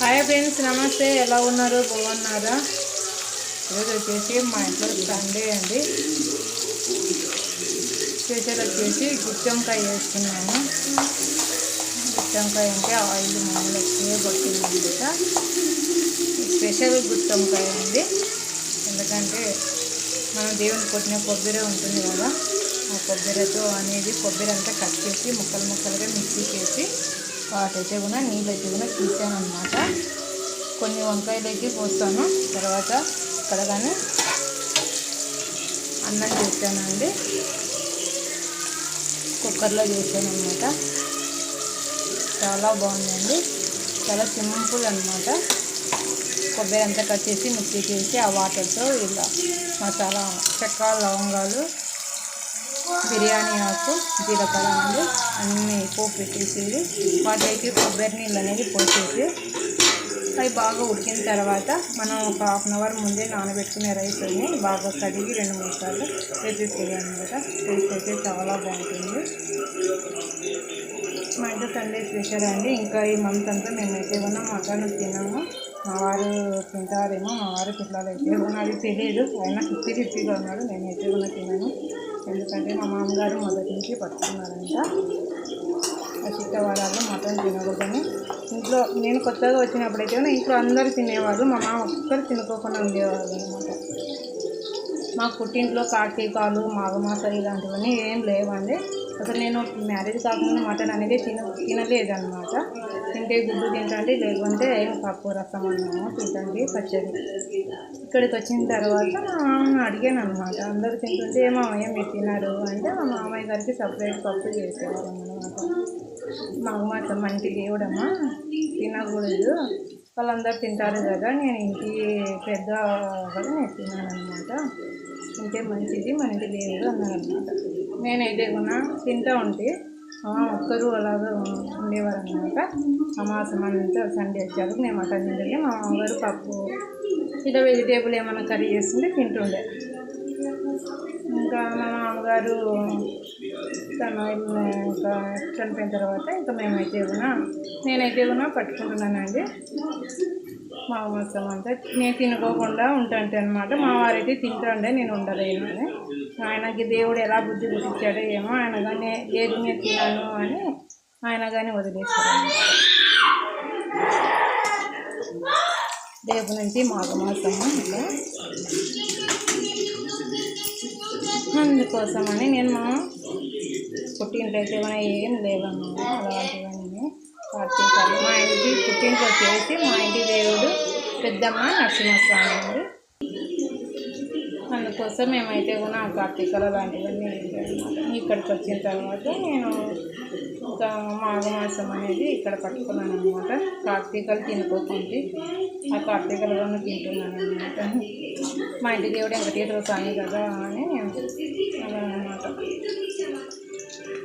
Hi friends నమస్తే. ఎలా ఉన్నారు? బాగున్నారా? ఈరోజు వచ్చేసి మా ఇంట్లో సండే అండి. స్పెషల్ వచ్చేసి గుత్తంకాయ వేస్తున్నాము గుత్తంకాయ అంటే ఆయిల్ మామూలు ఎక్కువ పడుతుంది స్పెషల్ గుత్తంకాయ అండి. ఎందుకంటే మనం దేవుని కొట్టిన కొబ్బరి ఉంటుంది కదా ఆ కొబ్బరితో అనేది కొబ్బరి అంతా కట్ చేసి ముక్కలు ముక్కలుగా మిక్సీ చేసి వాటైతే కూడా నీళ్ళైతే కూడా తీసాను అనమాట కొన్ని వంకాయలకి పోస్తాను. తర్వాత ఇక్కడ కానీ అన్నం చేశానండి. కుక్కర్లో చేశాను అనమాట చాలా బాగుందండి. చాలా సింపుల్ అనమాట కొబ్బరి అంతా కట్ చేసి మిక్సీ చేసి ఆ వాటర్తో ఇలా మసాలా చెక్క లవంగాలు బిర్యానీ ఆకు జీలకర్ర అండి అన్నీ పోపు పెట్టేసేది. వాటికి కొబ్బరి నీళ్ళు అనేది పోసేసి అవి బాగా ఉడికిన తర్వాత మనం ఒక హాఫ్ అన్ అవర్ ముందే నానబెట్టుకునే రైస్ అన్ని బాగా కడిగి రెండు మూడు సార్లు వేసేసేయాలి అనమాట టేస్ట్ అయితే చాలా బాగుంటుంది. మా ఇంట్లో సండే స్పెషల్ అండి. ఇంకా ఈ మంత్ అంతా మేమైతే ఉన్న మటన్ తిన్నాము మా వారు తింటారేమో మా వారు పిల్లలు అయితే ఉన్నా అది తెలియదు. అయినా ఫిఫ్టీ ఫిఫ్టీగా ఉన్నాడు. నేనైతే కూడా తిన్నాను ఎందుకంటే మా మామగారు మొదటి నుంచి పట్టుకున్నారంట. ఆ మటన్ తినకూడదని. ఇంట్లో నేను కొత్తగా వచ్చినప్పుడైతే ఇంట్లో అందరూ తినేవాళ్ళు మా మామ ఒక్కరు తినుకోకుండా ఉండేవాళ్ళు అనమాట మా పుట్టింట్లో కార్తీకాలు మాఘమాస ఇలాంటివన్నీ ఏం లేవండి. అసలు నేను మ్యారేజ్ కాకుండా మటన్ అనేది తిన తినలేదన్నమాట. తింటే గుడ్డు తింటండి లేకుంటే ఏం పప్పు రసం అన్నాము తింటండి పచ్చడి. ఇక్కడికి వచ్చిన తర్వాత మామని అడిగాను అనమాట అందరూ తింటుంటే ఏ మామయ్య మీరు తిన్నారు అంటే మా మామయ్య గారికి సపరేట్ పప్పు చేసేవారు అనమాట మాఘమాస మంచి దేవుడమ్మా తినకూడదు. వాళ్ళందరూ తింటారు కదా నేను ఇంటి పెద్ద కూడా నేను తిన్నాను అనమాట తింటే మంచిది మనకి ఇంటి దేవుడు అన్నారనమాట. నేనైతే కూడా తింటూ ఉంటే ఒక్కరు అలాగా ఉండేవారు అనమాట అమాసం అంతా సండే వచ్చాక మేము మటన్ తింటే మా మామగారు పప్పు ఇలా వెజిటేబుల్ ఏమైనా కర్రీ చేస్తుంటే తింటుండే. ఇంకా మా మామగారు తను ఇంకా చనిపోయిన తర్వాత ఇంకా మేమైతే కూడా నేనైతే కూడా పట్టుకుంటున్నానండి. మా మొత్తం అంతా నేను తినుకోకుండా ఉంటాంటే అనమాట మా వారైతే తింటుండే నేను ఉండలేను అని. ఆయనకి దేవుడు ఎలా బుద్ధి పుట్టించాడో ఏమో ఆయన కానీ లేదు నేను తినాను అని ఆయన కానీ వదిలేస్తారు రేపు నుంచి మాఘమాసము ఇట్లా అందుకోసమని నేను మా పుట్టింట్లో అయితే ఏం లేవన్నమాట. అలాంటివి కార్తీకాలు మా ఇంటి పుట్టింట్లో వచ్చేసి మా ఇంటి దేవుడు పెద్దమ్మ నరసింహస్వామి అండి అందుకోసం మేమైతే కూడా కార్తీకలు లాంటివన్నీ ఇక్కడికి వచ్చిన తర్వాత నేను ఒక మాఘమాసం అనేది ఇక్కడ పట్టుకున్నాను అనమాట కార్తీకలు తినుకోకుంటే ఆ కార్తీకాలు కూడా తింటున్నాను అనమాట మా ఇంటి దేవుడు వెంకటేశ్వర స్వామి కదా అని అలా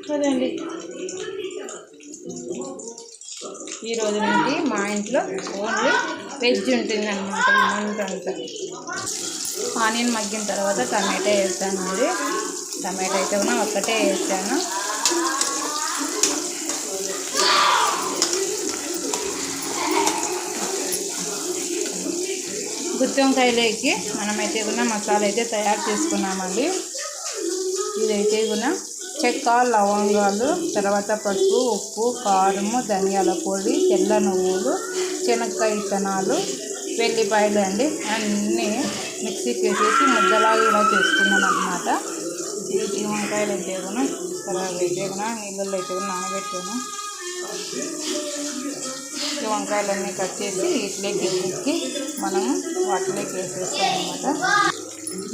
అదే అదండి. ఈ రోజు నుండి మా ఇంట్లో ఓన్లీ వెజ్ ఉంటుంది అనమాట మంత్ అంతా. ఆనియన్ మగ్గిన తర్వాత టమాటా వేస్తాను అది టమాటా అయితే కూడా ఒక్కటే వేస్తాను. గుత్తి మనమైతే కూడా మసాలా అయితే తయారు చేసుకున్నామండి. ఇదైతే కూడా చెక్క లవంగాలు తర్వాత పసుపు ఉప్పు కారము ధనియాల పొడి తెల్ల నువ్వులు శనక్కాయ విత్తనాలు వెల్లిపాయలు అండి. అన్నీ మిక్సీకి వేసేసి ముద్దలాగా ఇలా చేసుకున్నాను అనమాట ఈ వంకాయలు అయితే కూడా తర్వాత అయితే కూడా నీళ్ళల్లో అయితే కూడా నానబెట్టాను. ఈ వంకాయలన్నీ కట్ చేసి ఇట్లోకి ఎక్కి మనము వాటిలోకి వేసేస్తాం అనమాట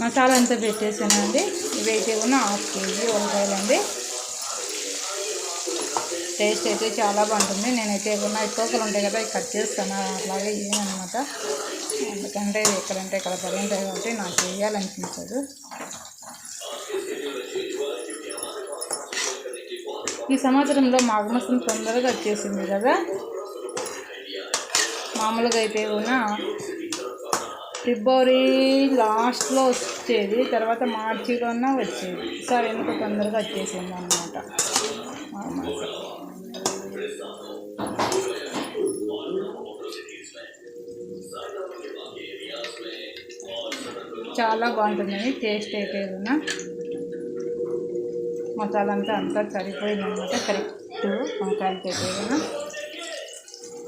మసాలా అంతా పెట్టేసానండి. ఇవైతే ఉన్న హాఫ్ కేజీ వంకాయలు అండి టేస్ట్ అయితే చాలా బాగుంటుంది. నేనైతే ఏమన్నా తోకలు ఉంటాయి కదా కట్ చేస్తాను. అట్లాగే ఏమన్నమాట ఎందుకంటే ఎక్కడంటే ఇక్కడ పడి ఉంటాయి కాబట్టి నాకు వేయాలనిపించదు ఈ సంవత్సరంలో మాఘమాసం తొందరగా వచ్చేసింది కదా. మామూలుగా అయితే కూడా ఫిబ్రవరి లాస్ట్లో వచ్చేది తర్వాత మార్చిలోన వచ్చేది. సార్ ఎంత తొందరగా వచ్చేసింది అనమాట చాలా బాగుంటుందండి టేస్ట్ అయితే ఏదైనా. మసాలా అంతా అంతా సరిపోయిందనమాట కరెక్ట్ వంకాయలకి అయితే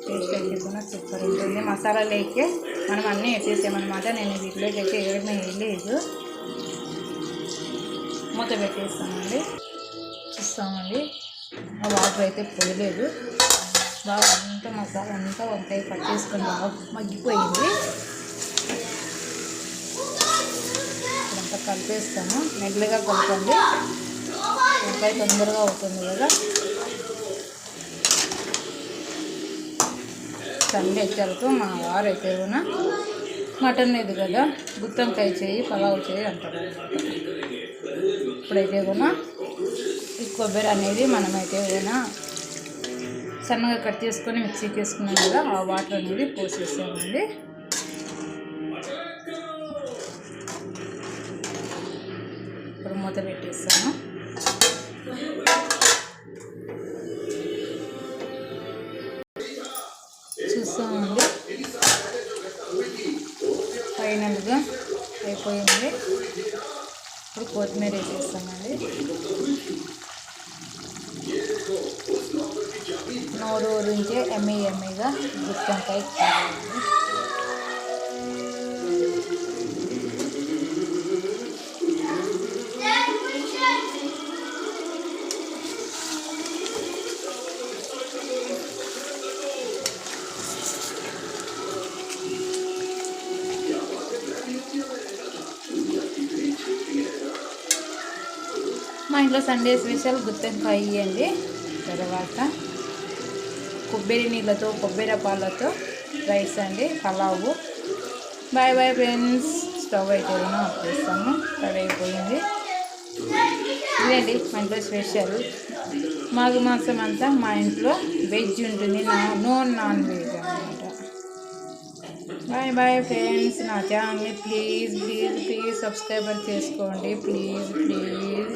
టేస్ట్ అయితే సూపర్ ఉంటుంది. మసాలా లేకే మనం అన్నీ వేసేసామన్నమాట. నేను వీటిలోకి అయితే ఏడమే వేయలేదు మూత పెట్టేస్తామండి. చూస్తామండి. ఆ వాటర్ అయితే పోయలేదు. బాగా అంతా మసాలా అంతా వంకాయ పట్టేసుకొని బాగా మగ్గిపోయింది. ఇప్పుడంతా కలిపేస్తాము మెల్లగా కలపండి. వంకాయ తొందరగా అవుతుంది కదా. సండే వచ్చారు మా వారు అయితే కూడా మటన్ ఇది కదా గుత్తంకాయ చేయి పలావ్ చేయి అంటారు. ఇప్పుడైతే కూడా ఈ కొబ్బరి అనేది మనమైతే ఏదైనా సన్నగా కట్ చేసుకొని మిక్సీకి వేసుకున్నాం కదా ఆ వాటర్ అనేది పోసేసామండి ఇప్పుడు మూత పెట్టేస్తాను. చూస్తామండి ఫైనల్గా అయిపోయింది ఇప్పుడు కొత్తిమీర వేసేస్తామండి నోరు ఊరించే ఎమ్మి ఎమ్మిగా గుత్తంకాయ ఇంట్లో సండే స్పెషల్ గుత్తంకాయ అండి తర్వాత కొబ్బరి నీళ్ళతో కొబ్బరి పాలతో రైస్ అండి pulao. Bye bye friends. Stove అయితే ఆపేస్తాము రెడీ అయిపోయింది. ఇదండి మా ఇంట్లో స్పెషల్. మాఘ మాసం అంతా మా ఇంట్లో వెజ్ ఉంటుంది. నా నో నాన్ వెజ్ అనమాట బాయ్ బాయ్ ఫ్రెండ్స్. నా ఛానల్ని ప్లీజ్ ప్లీజ్ ప్లీజ్ సబ్స్క్రైబర్ చేసుకోండి. Please please.